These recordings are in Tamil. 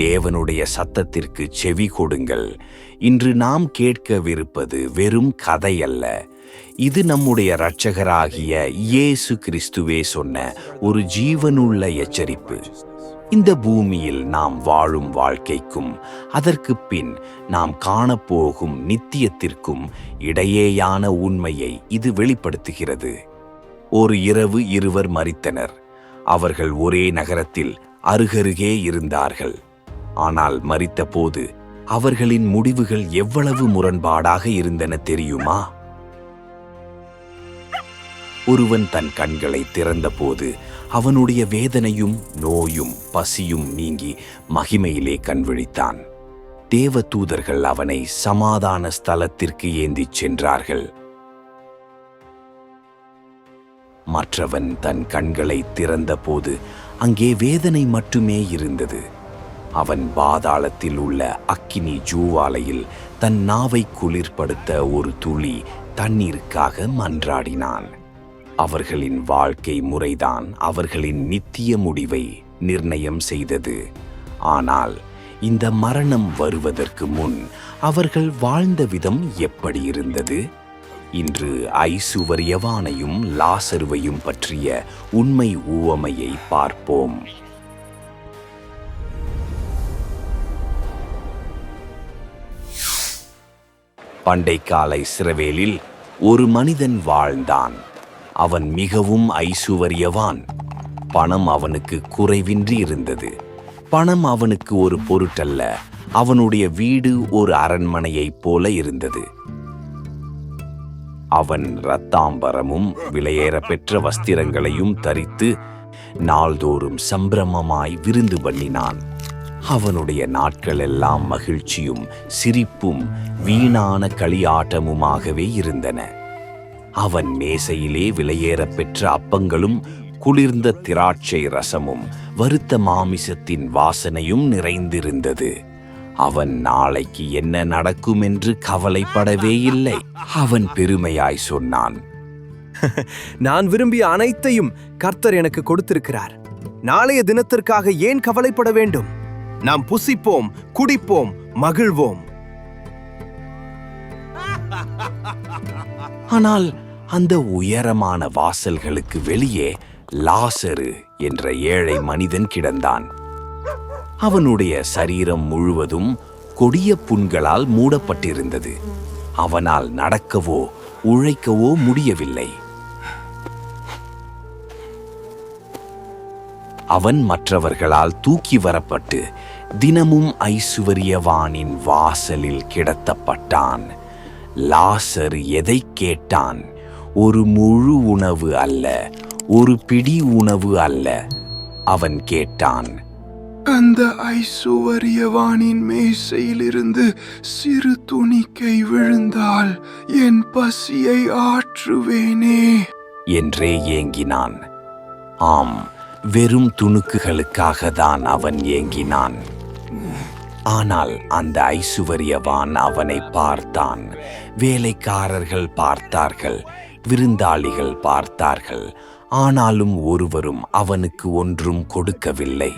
தேவனுடைய சத்தத்திற்கு செவி கொடுங்கள். இன்று நாம் கேட்கவிருப்பது வெறும் கதை அல்ல இது நம்முடைய இரட்சகராகிய இயேசு கிறிஸ்துவே சொன்ன ஒரு ஜீவனுள்ள எச்சரிப்பு. இந்த பூமியில் நாம் வாழும் வாழ்க்கைக்கும் அதற்கு பின் நாம் காணப்போகும் நித்தியத்திற்கும் இடையேயான உண்மையை இது வெளிப்படுத்துகிறது. ஒரு இரவு இருவர் மறித்தனர் அவர்கள் ஒரே நகரத்தில் அருகருகே இருந்தார்கள். ஆனால் மரித்தபோது அவர்களின் முடிவுகள் எவ்வளவு முரண்பாடாக இருந்தன தெரியுமா? ஒருவன் தன் கண்களை திறந்தபோது அவனுடைய வேதனையும் நோயும் பசியும் நீங்கி மகிமையிலே கண்விழித்தான். தேவ தூதர்கள் அவனை சமாதான ஸ்தலத்திற்கு ஏந்திச் சென்றார்கள். மற்றவன் தன் கண்களை திறந்தபோது அங்கே வேதனை மட்டுமே இருந்தது. அவன் பாதாளத்தில் உள்ள அக்கினி ஜூவாலையில் தன் நாவை குளிர்படுத்த ஒரு துளி தண்ணீருக்காக மன்றாடினான். அவர்களின் வாழ்க்கை முறைதான் அவர்களின் நித்திய முடிவை நிர்ணயம் செய்தது. ஆனால் இந்த மரணம் வருவதற்கு முன் அவர்கள் வாழ்ந்த விதம் எப்படி இருந்தது? இன்று ஐசுவரியவானையும் லாசருவையும் பற்றிய உண்மை ஊவமையை பார்ப்போம். பண்டைக்கால இஸ்ரவேலில் ஒரு மனிதன் வாழ்ந்தான். அவன் மிகவும் ஐசுவரியவான். பணம் அவனுக்கு குறைவின்றி இருந்தது. பணம் அவனுக்கு ஒரு பொருட்டல்ல. அவனுடைய வீடு ஒரு அரண்மனையைப் போல இருந்தது. அவன் இரத்தாம்பரமும் விலையேற பெற்ற வஸ்திரங்களையும் தரித்து நாள்தோறும் சம்பிரமமாய் விருந்து பண்ணினான். அவனுடைய நாட்கள் எல்லாம் மகிழ்ச்சியும் சிரிப்பும் வீணான களியாட்டமுமாகவே இருந்தன. அவன் மேசையிலே விலையேறப் பெற்ற அப்பங்களும் குளிர்ந்த திராட்சை ரசமும் வருத்த மாமிசத்தின் வாசனையும் நிறைந்திருந்தது. அவன் நாளைக்கு என்ன நடக்கும் என்று கவலைப்படவே இல்லை. அவன் பெருமையாய் சொன்னான் நான் விரும்பிய அனைத்தையும் கர்த்தர் எனக்கு கொடுத்திருக்கிறார். நாளைய தினத்திற்காக ஏன் கவலைப்பட வேண்டும்? நாம் புசிப்போம் குடிப்போம் மகிழ்வோம். ஆனால் அந்த உயரமான வாசல்களுக்கு வெளியே லாசரு என்ற ஏழை மனிதன் கிடந்தான். அவனுடைய சரீரம் முழுவதும் கொடிய புண்களால் மூடப்பட்டிருந்தது. அவனால் நடக்கவோ உழைக்கவோ முடியவில்லை. அவன் மற்றவர்களால் தூக்கி வரப்பட்டு தினமும் ஐசுவரியவானின் வாசலில் கிடத்தப்பட்டான். லாசர் எதை கேட்டான்? ஒரு முழு உணவு அல்ல ஒரு பிடி உணவு அல்ல அவன் கேட்டான். அந்த ஐசுவரியவானின் மேசையிலிருந்து சிறு துணிக்கை விழுந்தால் என் பசியை ஆற்றுவேனே என்றே ஏங்கினான். ஆம் வெறும் துணுக்குகளுக்காக தான் அவன் ஏங்கினான். ஆனால் அந்த ஐசுவரியவான் அவனை பார்த்தான். வேலைக்காரர்கள் பார்த்தார்கள் விருந்தாளிகள் பார்த்தார்கள் ஆனாலும் ஒருவரும் அவனுக்கு ஒன்றும் கொடுக்கவில்லை.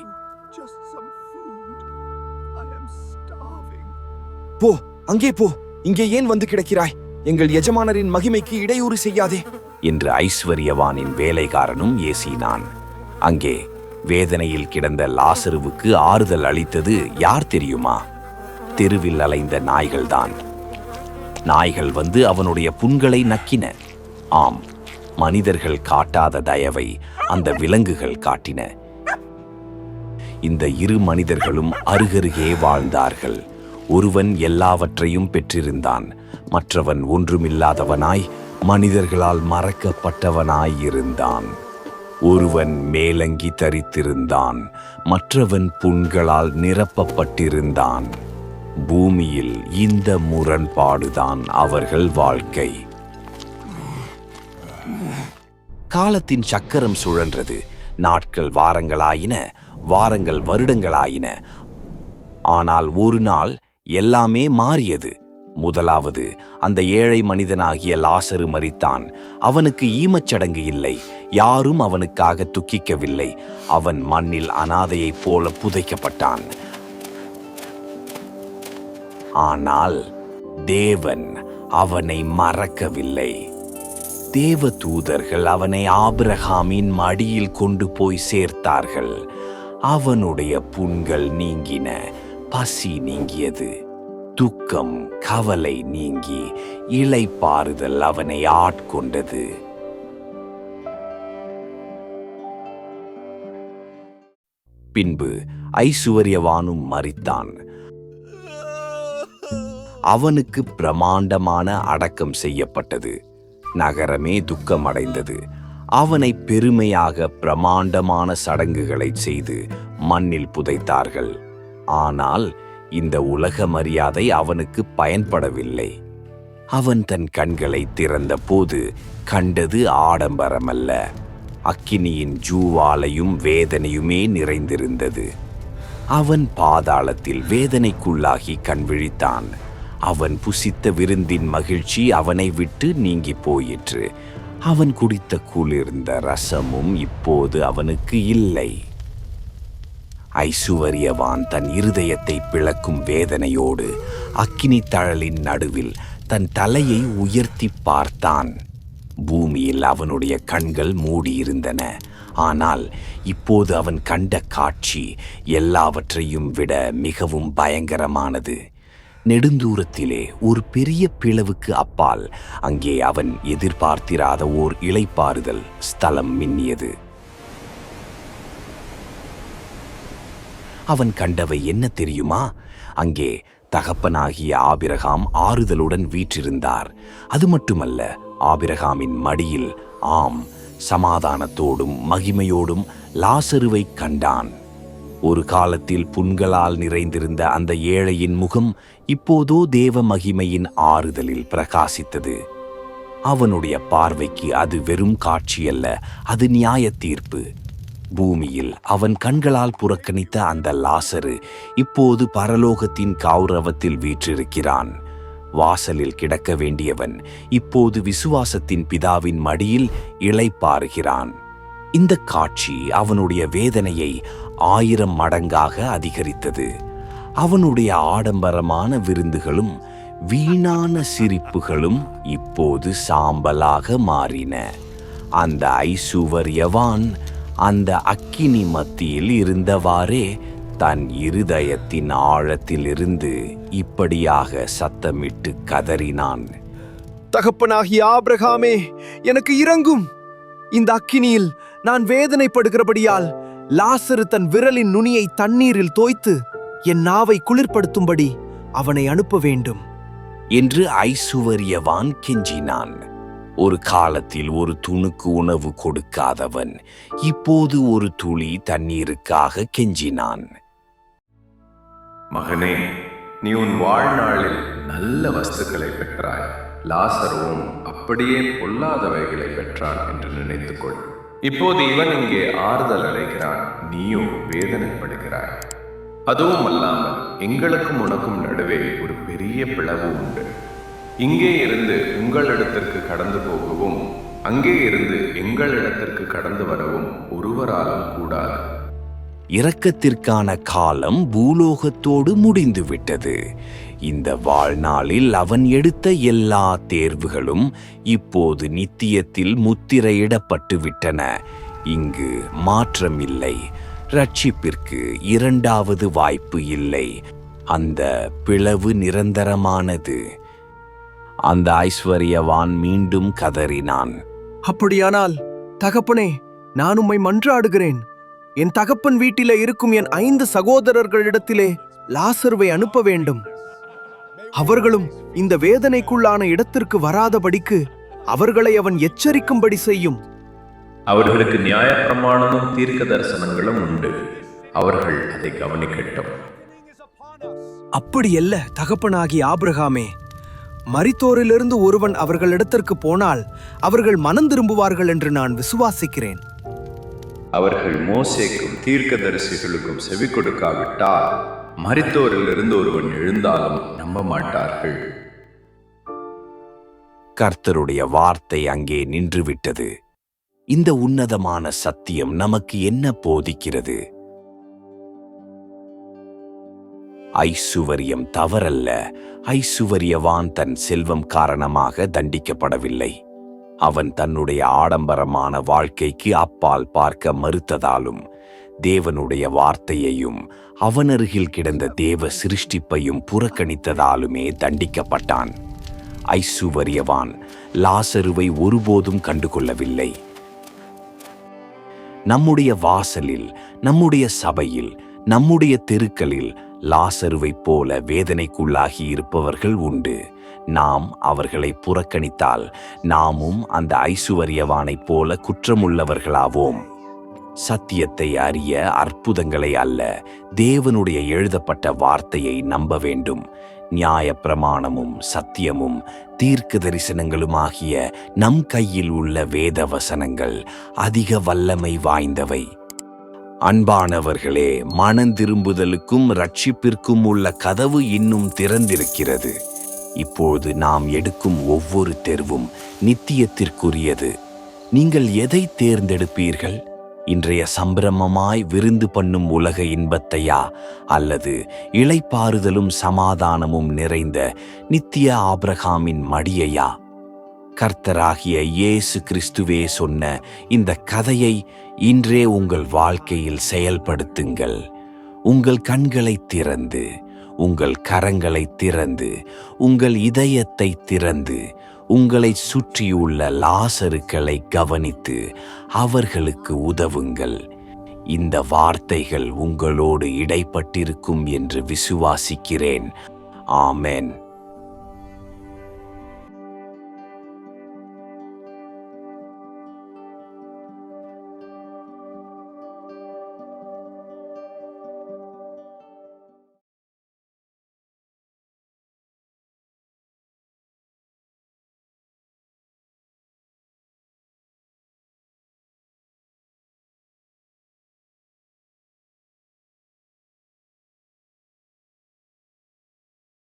போ அங்கே போ இங்கே ஏன் வந்து கிடக்கிறாய்? எங்கள் எஜமானரின் மகிமைக்கு இடையூறு செய்யாதே. என்று ஐஸ்வர்யவானின் வேலைக்காரனும் ஏசினான். அங்கே வேதனையில் கிடந்த லாசருவுக்கு ஆறுதல் அளித்தது யார் தெரியுமா? தெருவில் அலைந்த நாய்கள்தான். நாய்கள் வந்து அவனுடைய புண்களை நக்கின. ஆம் மனிதர்கள் காட்டாத தயவை அந்த விலங்குகள் காட்டின. இந்த இரு மனிதர்களும் அருகருகே வாழ்ந்தார்கள். ஒருவன் எல்லாவற்றையும் பெற்றிருந்தான். மற்றவன் ஒன்றுமில்லாதவனாய் மனிதர்களால் மறக்கப்பட்டவனாய் இருந்தான். ஒருவன் மேலங்கி தரித்திருந்தான் மற்றவன் புண்களால் நிரப்பப்பட்டிருந்தான். பூமியில் இந்த முரண்பாடுதான் அவர்கள் வாழ்க்கை. காலத்தின் சக்கரம் சுழன்றது. நாட்கள் வாரங்களாயின வாரங்கள் வருடங்களாயின. ஆனால் ஒரு நாள் எல்லாமே மாறியது. முதலாவது அந்த ஏழை மனிதனாகிய லாசரு மறித்தான் அவனுக்கு ஈமச்சடங்கு இல்லை யாரும் அவனுக்காக துக்கிக்கவில்லை. அவன் மண்ணில் அனாதையைப் போல புதைக்கப்பட்டான். ஆனால் தேவன் அவனை மறக்கவில்லை. தேவ தூதர்கள் அவனை ஆபிரகாமின் மடியில் கொண்டு போய் சேர்த்தார்கள். அவனுடைய புண்கள் நீங்கின பசி நீங்கியது. துக்கம் கவலை நீங்கி இளைப்பாறுதல் அவனை ஆட்கொண்டது. பின்பு ஐசுவரியவானும் மரித்தான். அவனுக்கு பிரமாண்டமான அடக்கம் செய்யப்பட்டது. நகரமே துக்கம் அடைந்தது அவனை பெருமையாக பிரமாண்டமான சடங்குகளை செய்து மண்ணில் புதைத்தார்கள். ஆனால் இந்த உலக மரியாதை அவனுக்கு பயன்படவில்லை. அவன் தன் கண்களை திறந்தபோது கண்டது ஆடம்பரமல்ல. அக்கினியின் ஜூவாலையும் வேதனையுமே நிறைந்திருந்தது. அவன் பாதாளத்தில் வேதனைக்குள்ளாகி கண் விழித்தான். அவன் புசித்த விருந்தின் மகிழ்ச்சி அவனை விட்டு நீங்கி போயிற்று. அவன் குடித்த குளிர்ந்த ரசமும் இப்போது அவனுக்கு இல்லை. ஐசுவரியவான் தன் இருதயத்தை பிளக்கும் வேதனையோடு அக்கினி தழலின் நடுவில் தன் தலையை உயர்த்தி பார்த்தான். பூமியில் அவனுடைய கண்கள் மூடியிருந்தன. ஆனால் இப்போது அவன் கண்ட காட்சி எல்லாவற்றையும் விட மிகவும் பயங்கரமானது. நெடுந்தூரத்திலே ஒரு பெரிய பிளவுக்கு அப்பால் அங்கே அவன் எதிர்பார்த்திராத ஓர் இளைப்பாறுதல் ஸ்தலம் மின்னியது. அவன் கண்டவை என்ன தெரியுமா? அங்கே தகப்பனாகிய ஆபிரகாம் ஆறுதலுடன் வீற்றிருந்தார். அது மட்டுமல்ல ஆபிரகாமின் மடியில் ஆம் சமாதானத்தோடும் மகிமையோடும் லாசருவை கண்டான். ஒரு காலத்தில் புண்களால் நிறைந்திருந்த அந்த ஏழையின் முகம் இப்போதோ தேவ மகிமையின் ஆறுதலில் பிரகாசித்தது. அவனுடைய பார்வைக்கு அது வெறும் காட்சியல்ல அது நியாய தீர்ப்பு. பூமியில் அவன் கண்களால் புறக்கணித்த அந்த லாசரு இப்போது பரலோகத்தின் கௌரவத்தில் வீற்றிருக்கிறான். வாசலில் கிடக்க வேண்டியவன் இப்போது விசுவாசத்தின் பிதாவின் மடியில் இளைப்பாறுகிறான். இந்த காட்சி அவனுடைய வேதனையை ஆயிரம் மடங்காக அதிகரித்தது. அவனுடைய ஆடம்பரமான விருந்துகளும் வீணான சிரிப்புகளும் இப்போது சாம்பலாக மாறின. அந்த ஐசுவரியவான் அந்த அக்கினி மத்தியில் இருந்தவாறே தன் இருதயத்தின் ஆழத்திலிருந்து இப்படியாக சத்தமிட்டு கதறினான். தகப்பனாகிய ஆபிரகாமே எனக்கு இறங்கும் இந்த அக்கினியில் நான் வேதனைப்படுகிறபடியால் லாசரு தன் விரலின் நுனியை தண்ணீரில் தோய்த்து என் நாவை குளிர்படுத்தும்படி அவனை அனுப்ப வேண்டும். என்று ஐசுவரியவான் கெஞ்சினான். ஒரு காலத்தில் ஒரு துணுக்கு உணவு கொடுக்காதவன். இப்போது ஒரு துளி தண்ணீருக்காக கெஞ்சினான். மகனே நீ உன் வாழ்நாளில் நல்ல வஸ்துக்களை பெற்றாய். லாசரும் அப்படியே பொல்லாதவைகளை பெற்றான் என்று நினைத்துக்கொள். இப்போது இவன் இங்கே ஆறுதல் அடைகிறான் நீயும் வேதனைப்படுகிறாய். அதுவும் அல்லாமல் எங்களுக்கும் உனக்கும் நடுவே ஒரு பெரிய பிளவு உண்டு. இங்கே இருந்து உங்களிடத்திற்கு கடந்து போகவும் அங்கே இருந்து எங்களிடத்திற்கு கடந்து வரவும் ஒருவராலும் கூடாது. இரக்கத்திற்கான காலம் பூலோகத்தோடு முடிந்துவிட்டது. இந்த வாழ்நாளில் அவன் எடுத்த எல்லா தேர்வுகளும் இப்போது நித்தியத்தில் முத்திரையிடப்பட்டு விட்டன இங்கு மாற்றமில்லை. ரட்சிப்பிற்கு இரண்டாவது வாய்ப்பு இல்லை. அந்த பிளவு நிரந்தரமானது. அந்த ஐஸ்வர்யவான் மீண்டும் கதறினான். அப்படியானால் தகப்பனே நான் உம்மை மன்றாடுகிறேன். என் தகப்பன் வீட்டிலே இருக்கும் என் ஐந்து சகோதரர்களிடத்திலே லாசருவை அனுப்ப வேண்டும். அவர்களும் இந்த வேதனைக்குள்ளான இடத்திற்கு வராதபடிக்கு அவர்களை அவன் எச்சரிக்கும்படி செய்யும். அவர்களுக்கு நியாயப்பிரமாணமும் தீர்க்க தரிசனங்களும் உண்டு. அவர்கள் அதை கவனிக்கட்டும். அப்படியல்ல தகப்பனாகிய ஆபிரகாமே மரித்தோரிலிருந்து ஒருவன் அவர்களிடத்திற்கு போனால் அவர்கள் மனம் திரும்புவார்கள் என்று நான் விசுவாசிக்கிறேன். அவர்கள் மோசேக்கும் தீர்க்கதரிசிகளுக்கும் செவி கொடுக்காவிட்டால் மரித்தோரிலிருந்து ஒருவன் எழுந்தாலும் நம்ப மாட்டார்கள் கர்த்தருடைய வார்த்தை அங்கே நின்றுவிட்டது. இந்த உன்னதமான சத்தியம் நமக்கு என்ன போதிக்கிறது? ஐசுவரியம் தவறல்ல. ஐசுவரியவான் தன் செல்வம் காரணமாக தண்டிக்கப்படவில்லை. அவன் தன்னுடைய ஆடம்பரமான வாழ்க்கைக்கு அப்பால் பார்க்க மறுத்ததாலும் தேவனுடைய வார்த்தையையும் அவனருகில் கிடந்த தேவ சிருஷ்டிப்பையும் புறக்கணித்ததாலுமே தண்டிக்கப்பட்டான். ஐசுவரியவான் லாசருவை ஒருபோதும் கண்டுகொள்ளவில்லை. நம்முடைய வாசலில் நம்முடைய சபையில் நம்முடைய தெருக்களில் லாசருவைப் போல வேதனைக்குள்ளாகி இருப்பவர்கள் உண்டு. நாம் அவர்களை புறக்கணித்தால் நாமும் அந்த ஐசுவரியவானைப் போல குற்றமுள்ளவர்களாவோம். சத்தியத்தை அறிய அற்புதங்களை அல்ல தேவனுடைய எழுதப்பட்ட வார்த்தையை நம்ப வேண்டும். நியாயப்பிரமாணமும் சத்தியமும் தீர்க்க தரிசனங்களுமாகிய நம் கையில் உள்ள வேத வசனங்கள் அதிக வல்லமை வாய்ந்தவை. அன்பானவர்களே மனந்திரும்புதலுக்கும் ரட்சிப்பிற்கும் உள்ள கதவு இன்னும் திறந்திருக்கிறது. இப்போது நாம் எடுக்கும் ஒவ்வொரு தெருவும் நித்தியத்திற்குரியது. நீங்கள் எதை தேர்ந்தெடுப்பீர்கள்? இன்றைய சம்பிரமமாய் விருந்து பண்ணும் உலக இன்பத்தையா? அல்லது இளைப்பாறுதலும் சமாதானமும் நிறைந்த நித்திய ஆபிரகாமின் மடியையா? கர்த்தராகிய இயேசு கிறிஸ்துவே சொன்ன இந்த கதையை இன்றே உங்கள் வாழ்க்கையில் செயல்படுத்துங்கள். உங்கள் கண்களை திறந்து உங்கள் கரங்களை திறந்து உங்கள் இதயத்தை திறந்து உங்களை சுற்றியுள்ள லாசருக்களை கவனித்து அவர்களுக்கு உதவுங்கள். இந்த வார்த்தைகள் உங்களோடு இடைப்பட்டிருக்கும் என்று விசுவாசிக்கிறேன். ஆமென்.